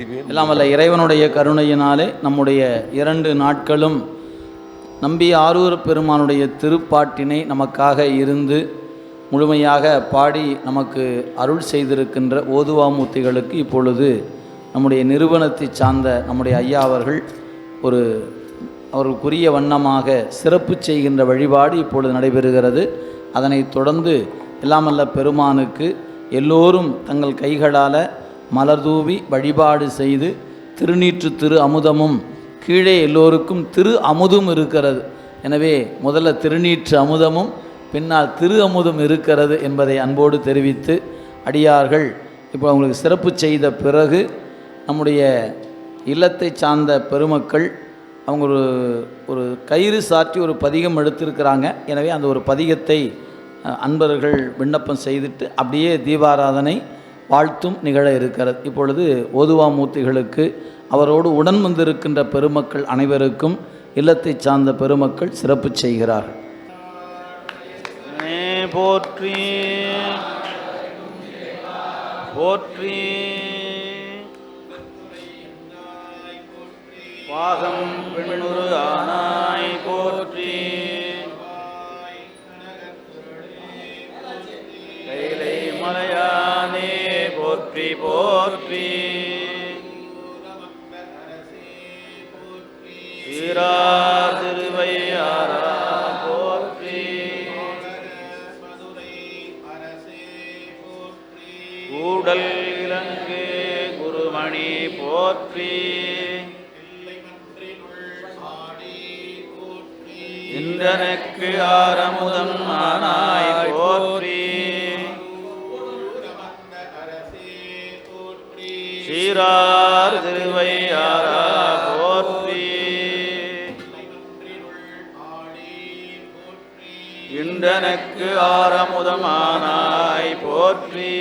எல்லாம் வல்ல இறைவனுடைய கருணையினாலே நம்முடைய இரண்டு நாட்களும் நம்பி ஆரூர் பெருமானுடைய திருப்பாட்டினை நமக்காக இருந்து முழுமையாக பாடி நமக்கு அருள் செய்திருக்கின்ற ஓதுவாமூர்த்திகளுக்கு இப்பொழுது நம்முடைய நிறுவனத்தை சார்ந்த நம்முடைய ஐயா அவர்கள் ஒரு அவர்களுக்குரிய வண்ணமாக சிறப்பு செய்கின்ற வழிபாடு இப்பொழுது நடைபெறுகிறது. அதனைத் தொடர்ந்து எல்லாமல்ல பெருமானுக்கு எல்லோரும் தங்கள் கைகளால் மலர்தூவி வழிபாடு செய்து திருநீற்று திரு அமுதமும் கீழே எல்லோருக்கும் திரு அமுதும் இருக்கிறது. எனவே முதல்ல திருநீற்று அமுதமும் பின்னால் திரு அமுதம் இருக்கிறது என்பதை அன்போடு தெரிவித்து அடியார்கள் இப்போ அவங்களுக்கு சிறப்பு செய்த பிறகு நம்முடைய இல்லத்தை சார்ந்த பெருமக்கள் அவங்க ஒரு ஒரு கயிறு சாற்றி ஒரு பதிகம் எடுத்திருக்கிறாங்க. எனவே அந்த ஒரு பதிகத்தை அன்பர்கள் விண்ணப்பம் செய்துட்டு அப்படியே தீபாராதனை வாழ்த்தும் நிகழ இருக்கிறது. இப்பொழுது ஓதுவாமூர்த்திகளுக்கு அவரோடு உடன் வந்திருக்கின்ற பெருமக்கள் அனைவருக்கும் இல்லத்தை சார்ந்த பெருமக்கள் சிறப்பு செய்கிறார்கள். போற்றி. போற்றி. பாகம் பெண்ணுரு ஆனா போற்றி போற்றி. சீரார் திருவையாரா போற்றி. கூடல் இலங்கு குருமணி போற்றி. இந்திரனுக்கு ஆரமுதம் ஆனாய் போற்றி. சீரார் திருவையாரா போற்றி. இன்றனுக்கு ஆரமுதமானாய் போற்றி.